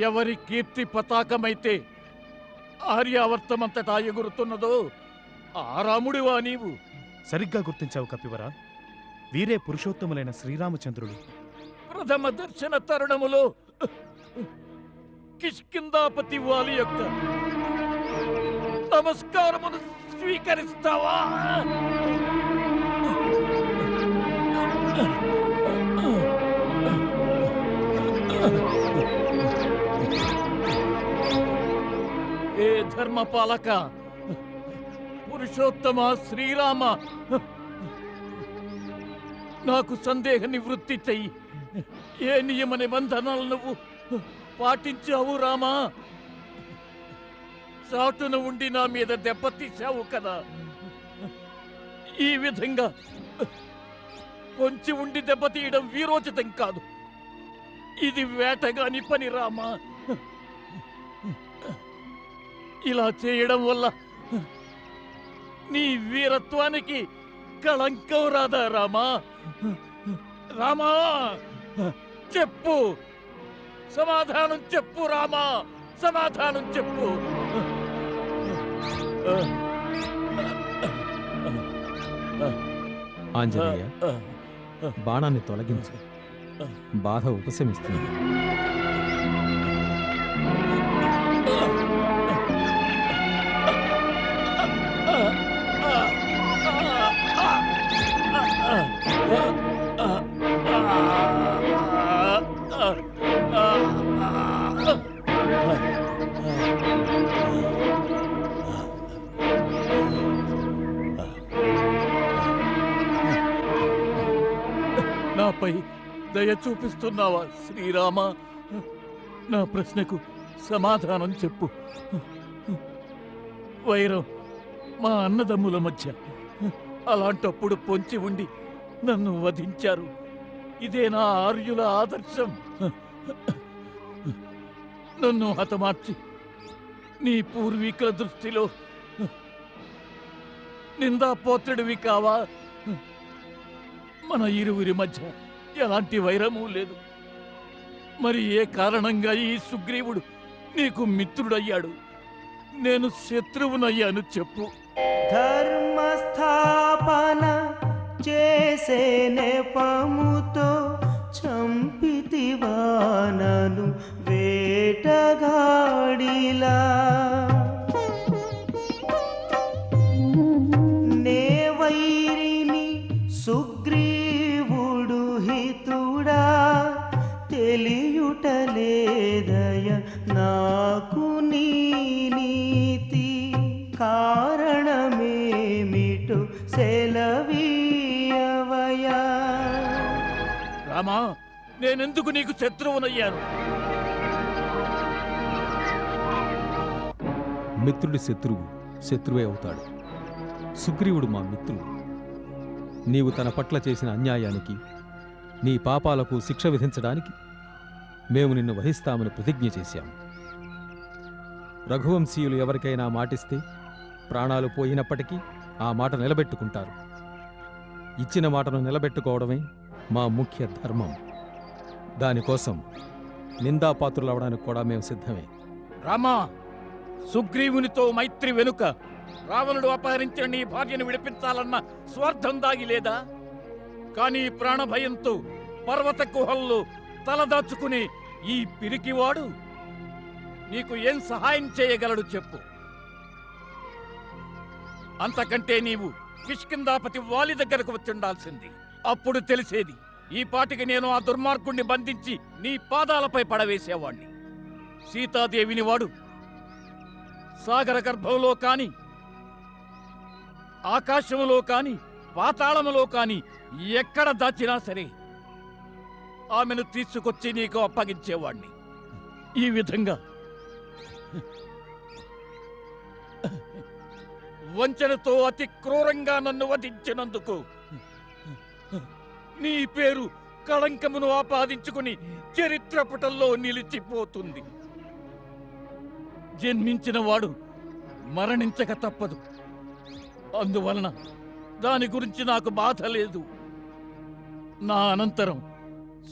ఎవరి కీర్తి పతాకమైతే ఆర్యావర్తమంతటా ఎగురుతున్నదో ఆ రాముడివా నీవు. సరిగ్గా గుర్తించావు కపివరా. వీరే పురుషోత్తములైన శ్రీరామచంద్రులు. ప్రథమ దర్శన తరుణములో కిష్కిందాపతి వాలి యొక్క నమస్కారమును స్వీకరిస్తావా? ధర్మ పాలక పురుషోత్తమ శ్రీరామ. నాకు సందేహ నివృత్తి చెయ్యి. ఏ నియమ నిబంధనలు నువ్వు పాటించావు రామా? చాటున ఉండి నా మీద దెబ్బతీశావు కదా. ఈ విధంగా కొంచెం ఉండి దెబ్బతీయడం వీరోచితం కాదు. ఇది వేటగాని పని రామా? ఇలా చేయడం వల్ల నీ వీరత్వానికి కళంకం రాదా రామా? రామా చెప్పు. సమాధానం చెప్పు రామా. సమాధానం చెప్పు. ఆంజనేయ బాణాన్ని తొలగించు. బాధ ఉపశమిస్తుంది. నాపై దయ చూపిస్తున్నావా శ్రీరామ? నా ప్రశ్నకు సమాధానం చెప్పు. వైరం మా అన్నదమ్ముల మధ్య అలాంటప్పుడు పొంచి ఉండి నన్ను వధించారు. ఇదే నా ఆర్యుల ఆదర్శం. నన్ను హతమార్చి నీ పూర్వీకుల దృష్టిలో నిందాపోత్రుడివి కావా? మన ఇరువురి మధ్య ఎలాంటి వైరము లేదు. మరి ఏ కారణంగా ఈ సుగ్రీవుడు నీకు మిత్రుడయ్యాడు? నేను శత్రువునయ్యాను చెప్పు. ధర్మస్థాపన చేసే నెపముతో సెలవీయవయా. రామా నేనెందుకు నీకు శత్రువునయ్యాను? మిత్రుడి శత్రువు శత్రువే అవుతాడు. సుగ్రీవుడు మా మిత్రుడు. నీవు తన పట్ల చేసిన అన్యాయానికి నీ పాపాలకు శిక్ష విధించడానికి మేము నిన్ను వహిస్తామని ప్రతిజ్ఞ చేశాము. రఘువంశీయులు ఎవరికైనా మాటిస్తే ప్రాణాలు పోయినప్పటికీ ఆ మాట నిలబెట్టుకుంటారు. ఇచ్చిన మాటను నిలబెట్టుకోవడమే మా ముఖ్య ధర్మం. దానికోసం నిందాపాత్రులు అవడానికి కూడా మేము సిద్ధమే. రామా సుగ్రీవునితో మైత్రి వెనుక రావణుడు అపహరించిన నీ భార్యను విడిపించాలన్న స్వార్థం దాగి లేదా? కానీ ప్రాణభయంతో పర్వత గుహల్లో తలదాచుకుని ఈ పిరికివాడు నీకు ఏం సహాయం చేయగలడు చెప్పు. అంతకంటే నీవు కిష్కిందాపతి వాలి దగ్గరకు వచ్చుండాల్సింది. అప్పుడు తెలిసేది ఈ పాటికి నేను ఆ దుర్మార్గుణ్ణి బంధించి నీ పాదాలపై పడవేసేవాణ్ణి. సీతాదేవిని వాడు సాగర గర్భంలో కాని ఆకాశములో కాని పాతాళములో కాని ఎక్కడ దాచినా సరే ఆమెను తీసుకొచ్చి నీకు అప్పగించేవాణ్ణి. ఈ విధంగా వంచనతో అతి క్రూరంగా నన్ను వధించినందుకు. నీ పేరు కళంకమును ఆపాదించుకుని చరిత్ర పుటల్లో నిలిచిపోతుంది. జన్మించిన వాడు మరణించక తప్పదు. అందువలన దాని గురించి నాకు బాధ లేదు. నా అనంతరం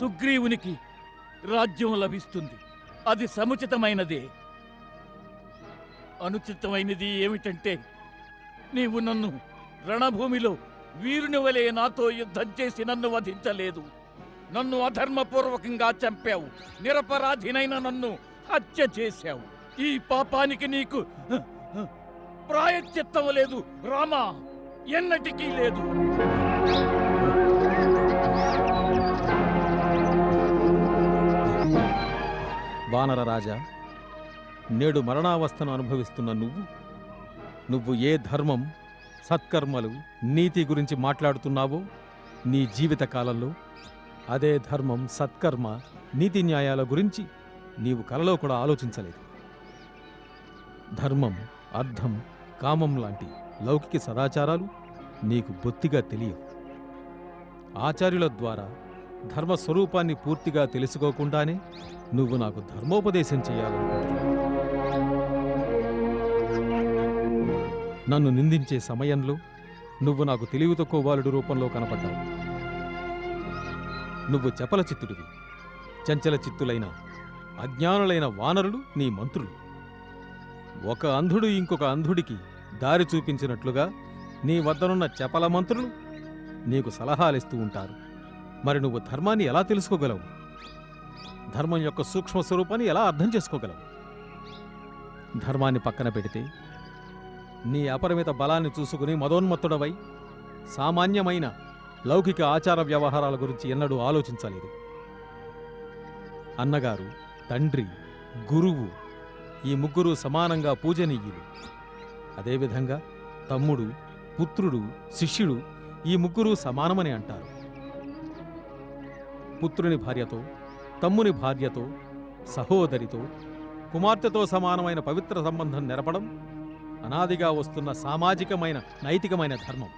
సుగ్రీవునికి రాజ్యం లభిస్తుంది. అది సముచితమైనదే. అనుచితమైనది ఏమిటంటే నీవు నన్ను రణభూమిలో వీరుని వలె నాతో యుద్ధం చేసి నన్ను వధించలేదు. నన్ను అధర్మపూర్వకంగా చంపావు. నిరపరాధినైన నన్ను హత్య చేశావు. ఈ పాపానికి నీకు ప్రాయశ్చిత్తం లేదు రామా ఎన్నటికీ లేదు. వానర రాజా నేడు మరణావస్థను అనుభవిస్తున్న నువ్వు నువ్వు ఏ ధర్మం సత్కర్మలు నీతి గురించి మాట్లాడుతున్నావో నీ జీవిత కాలంలో అదే ధర్మం సత్కర్మ నీతి న్యాయాల గురించి నీవు కలలో కూడా ఆలోచించలేదు. ధర్మం అర్థం కామం లాంటి లౌకిక సదాచారాలు నీకు బొత్తిగా తెలియవు. ఆచార్యుల ద్వారా ధర్మ స్వరూపాన్ని పూర్తిగా తెలుసుకోకుండానే నువ్వు నాకు ధర్మోపదేశం చేయాలనుకుంటున్నావు. నన్ను నిందించే సమయంలో నువ్వు నాకు తెలివి తక్కువ బాలుడు రూపంలో కనపడ్డావు. నువ్వు చపల చిత్తుడివి. చంచల చిత్తులైన అజ్ఞానులైన వానరులు నీ మంత్రులు. ఒక అంధుడు ఇంకొక అంధుడికి దారి చూపించినట్లుగా నీ వద్దనున్న చపల మంత్రులు నీకు సలహాలిస్తూ ఉంటారు. మరి నువ్వు ధర్మాన్ని ఎలా తెలుసుకోగలవు? ధర్మం యొక్క సూక్ష్మ స్వరూపాన్ని ఎలా అర్థం చేసుకోగలవు? ధర్మాన్ని పక్కన పెడితే నీ అపరిమిత బలాన్ని చూసుకుని మదోన్మత్తుడవై సామాన్యమైన లౌకిక ఆచార వ్యవహారాల గురించి ఎన్నడూ ఆలోచించలేదు. అన్నగారు తండ్రి గురువు ఈ ముగ్గురు సమానంగా పూజనీయులు. అదేవిధంగా తమ్ముడు పుత్రుడు శిష్యుడు ఈ ముగ్గురు సమానమని అంటారు. పుత్రుని భార్యతో తమ్ముని భార్యతో సహోదరితో కుమార్తెతో సమానమైన పవిత్ర సంబంధం నెరపడం అనాదిగా వస్తున్న సామాజికమైన నైతికమైన ధర్మం.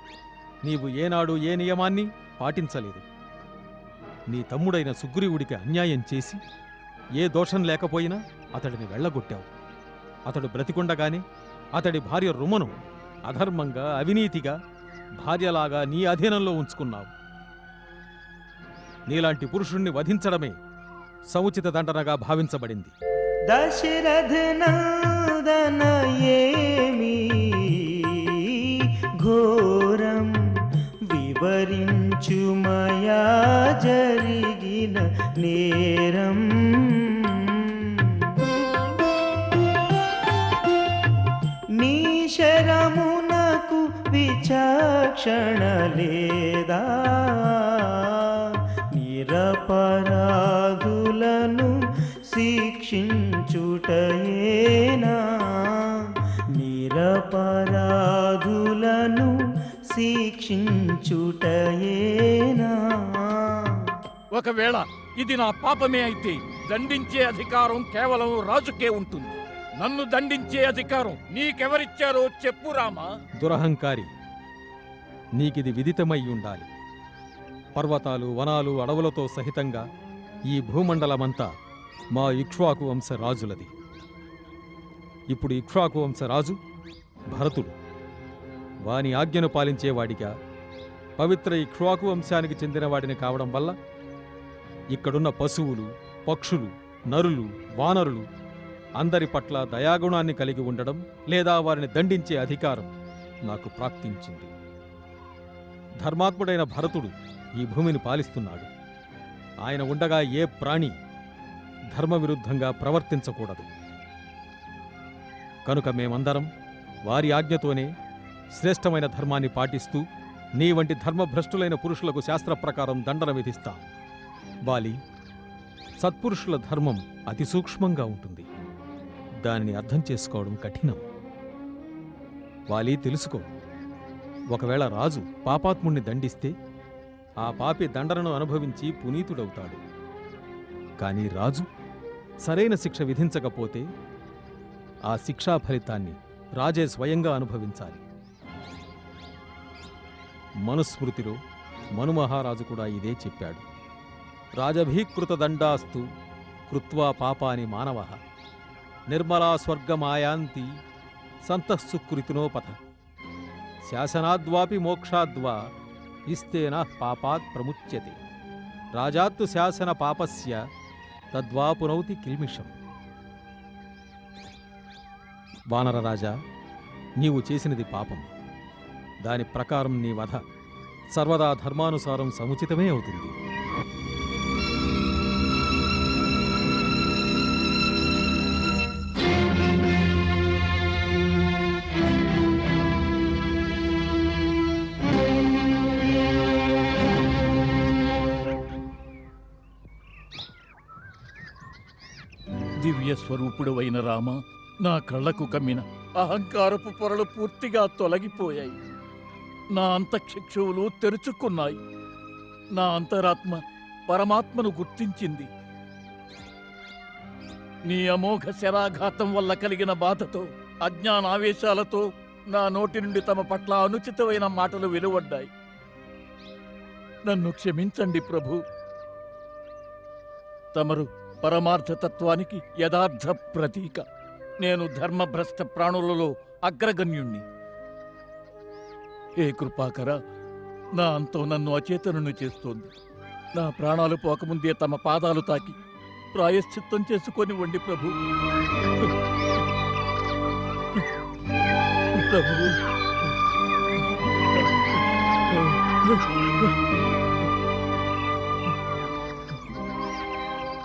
నీవు ఏనాడు ఏ నియమాన్ని పాటించలేదు. నీ తమ్ముడైన సుగ్రీవుడికి అన్యాయం చేసి ఏ దోషం లేకపోయినా అతడిని వెళ్ళగొట్టావు. అతడు బ్రతికుండగానే అతడి భార్య రుమను అధర్మంగా అవినీతిగా భార్యలాగా నీ అధీనంలో ఉంచుకున్నావు. నీలాంటి పురుషుణ్ణి వధించడమే సముచిత దండనగా భావించబడింది. దశరథ నందన ఏమి ఘోరం వివరించుమయా జరిగిన నేరం. నీ శరమునకు విచక్షణ లేదా? నిరపరాధులను శిక్షించ శిక్షించుటయేనా నిరపరాధులను శిక్షించుటయేనా? ఒకవేళ ఇది నా పాపమే అయితే దండించే అధికారం కేవలం రాజుకే ఉంటుంది. నన్ను దండించే అధికారం నీకెవరిచ్చారో చెప్పు రామా. దురహంకారి నీకిది విదితమై ఉండాలి. పర్వతాలు వనాలు అడవులతో సహితంగా ఈ భూమండలమంతా మా ఇక్ష్వాకు వంశ రాజులది. ఇప్పుడు ఇక్ష్వాకు వంశ రాజు భరతుడు. వాని ఆజ్ఞను పాలించేవాడిగా పవిత్ర ఇక్ష్వాకు వంశానికి చెందినవాడిని కావడం వల్ల ఇక్కడున్న పశువులు పక్షులు నరులు వానరులు అందరి పట్ల దయాగుణాన్ని కలిగి ఉండడం లేదా వారిని దండించే అధికారం నాకు ప్రాప్తించింది. ధర్మాత్ముడైన భరతుడు ఈ భూమిని పాలిస్తున్నాడు. ఆయన ఉండగా ఏ ప్రాణి ధర్మవిరుద్ధంగా ప్రవర్తించకూడదు. కనుక మేమందరం వారి ఆజ్ఞతోనే శ్రేష్టమైన ధర్మాన్ని పాటిస్తూ నీ వంటి ధర్మభ్రష్టులైన పురుషులకు శాస్త్ర ప్రకారం దండన విధిస్తాం. బాలి సత్పురుషుల ధర్మం అతి సూక్ష్మంగా ఉంటుంది. దానిని అర్థం చేసుకోవడం కఠినం. వాలి తెలుసుకో. ఒకవేళ రాజు పాపాత్ముణ్ణి దండిస్తే ఆ పాపి దండనను అనుభవించి పునీతుడవుతాడు. కానీ రాజు సరైన శిక్ష విధించకపోతే ఆ శిక్షా ఫలితాన్ని రాజే స్వయంగా అనుభవించాలి. మనుస్మృతిలో మనుమహారాజు కూడా ఇదే చెప్పాడు. రాజభీకృత దండాస్తు కృత్వా పాపాని మానవ నిర్మలా స్వర్గమాయాంతి సంతఃసుకృతినోపథ శాసనాద్వాపి మోక్షాద్వా ఇస్తేన పాపాత్ ప్రముచ్యతే. రాజాత్తు శాసన పాపస్య తద్వాపునౌతి కిల్మిషం. వానరరాజా నీవు చేసినది పాపం. దాని ప్రకారం నీ వధ సర్వదా ధర్మానుసారం సముచితమే అవుతుంది. దివ్య స్వరూపుడవైన రామ నా కళ్ళకు కమ్మిన అహంకారపు పొరలు పూర్తిగా తొలగిపోయాయి. నా అంతఃక్షువులు తెరుచుకున్నాయి. నా అంతరాత్మ పరమాత్మను గుర్తించింది. నీ అమోఘ శరాఘాతం వల్ల కలిగిన బాధతో అజ్ఞానావేశాలతో నా నోటి నుండి తమ పట్ల అనుచితమైన మాటలు వెలువడ్డాయి. నన్ను క్షమించండి ప్రభు. తమరు పరమార్థతత్వానికి యథార్థ ప్రతీక. నేను ధర్మభ్రష్ట ప్రాణులలో అగ్రగణ్యుణ్ణి. ఏ కృపాకర నా అంతం నన్ను అచేతనుని చేస్తోంది. నా ప్రాణాలు పోకముందే తమ పాదాలు తాకి ప్రాయశ్చిత్తం చేసుకొని వండి ప్రభు.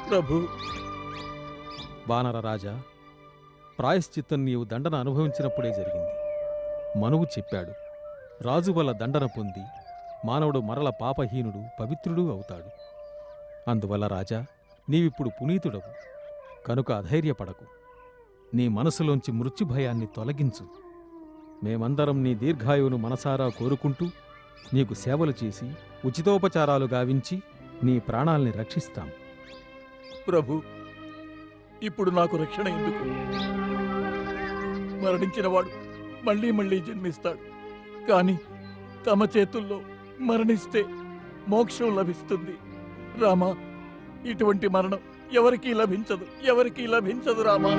ప్రభు. ప్రభు వానరరాజా ప్రాయశ్చిత్తం నీవు దండన అనుభవించినప్పుడే జరిగింది. మనువు చెప్పాడు రాజు వల్ల దండన పొంది మానవుడు మరల పాపహీనుడు పవిత్రుడు అవుతాడు. అందువల్ల రాజా నీవిప్పుడు పునీతుడవు కనుక అధైర్యపడకు. నీ మనసులోంచి మృత్యుభయాన్ని తొలగించు. మేమందరం నీ దీర్ఘాయువును మనసారా కోరుకుంటూ నీకు సేవలు చేసి ఉచితోపచారాలు గావించి నీ ప్రాణాల్ని రక్షిస్తాం. ప్రభు ఇప్పుడు నాకు రక్షణ ఎందుకు? మరణించిన వాడు మళ్ళీ మళ్ళీ జన్మిస్తాడు. కానీ తమ చేతుల్లో మరణిస్తే మోక్షం లభిస్తుంది. రామా ఇటువంటి మరణం ఎవరికీ లభించదు. ఎవరికీ లభించదు రామా.